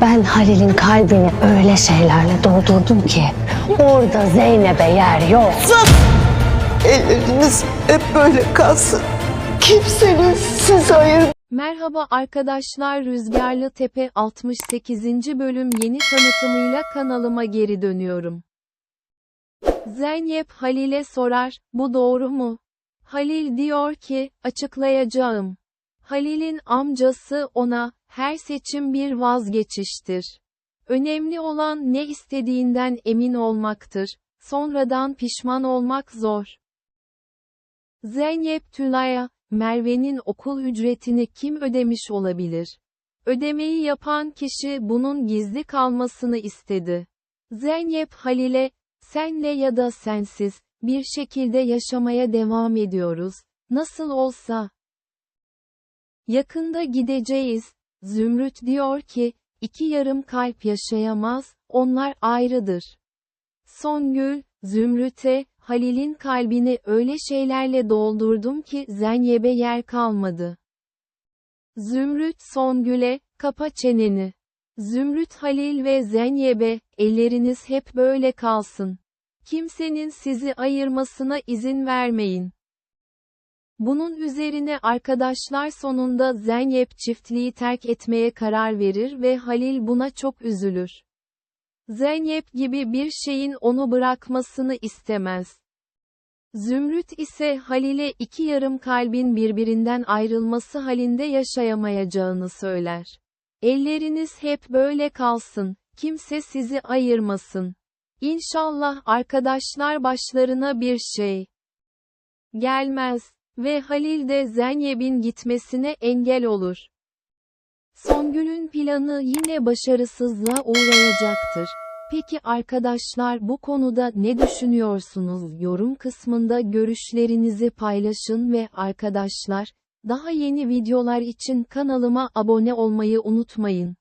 Ben Halil'in kalbini öyle şeylerle doldurdum ki orada Zeynep'e yer yok. Elleriniz hep böyle kalsın. Kimsenin sizi ayır Merhaba arkadaşlar Rüzgarlı Tepe 68. bölüm yeni tanıtımıyla kanalıma geri dönüyorum. Zeynep Halil'e sorar, bu doğru mu? Halil diyor ki, açıklayacağım. Halil'in amcası ona, her seçim bir vazgeçiştir. Önemli olan ne istediğinden emin olmaktır. Sonradan pişman olmak zor. Zeynep Tülay'a, Merve'nin okul ücretini kim ödemiş olabilir? Ödemeyi yapan kişi bunun gizli kalmasını istedi. Zeynep Halil'e, senle ya da sensiz, bir şekilde yaşamaya devam ediyoruz, nasıl olsa. Yakında gideceğiz, Zümrüt diyor ki, iki yarım kalp yaşayamaz, onlar ayrıdır. Songül, Zümrüt'e, Halil'in kalbini öyle şeylerle doldurdum ki Zeynep'e yer kalmadı. Zümrüt Songül'e, kapa çeneni. Zümrüt Halil ve Zeynep'e, elleriniz hep böyle kalsın. Kimsenin sizi ayırmasına izin vermeyin. Bunun üzerine arkadaşlar sonunda Zeynep çiftliği terk etmeye karar verir ve Halil buna çok üzülür. Zeynep gibi bir şeyin onu bırakmasını istemez. Zümrüt ise Halil'e iki yarım kalbin birbirinden ayrılması halinde yaşayamayacağını söyler. Elleriniz hep böyle kalsın, kimse sizi ayırmasın. İnşallah arkadaşlar başlarına bir şey gelmez ve Halil de Zeynep'in gitmesine engel olur. Songül'ün planı yine başarısızlığa uğrayacaktır. Peki arkadaşlar bu konuda ne düşünüyorsunuz? Yorum kısmında görüşlerinizi paylaşın ve arkadaşlar, daha yeni videolar için kanalıma abone olmayı unutmayın.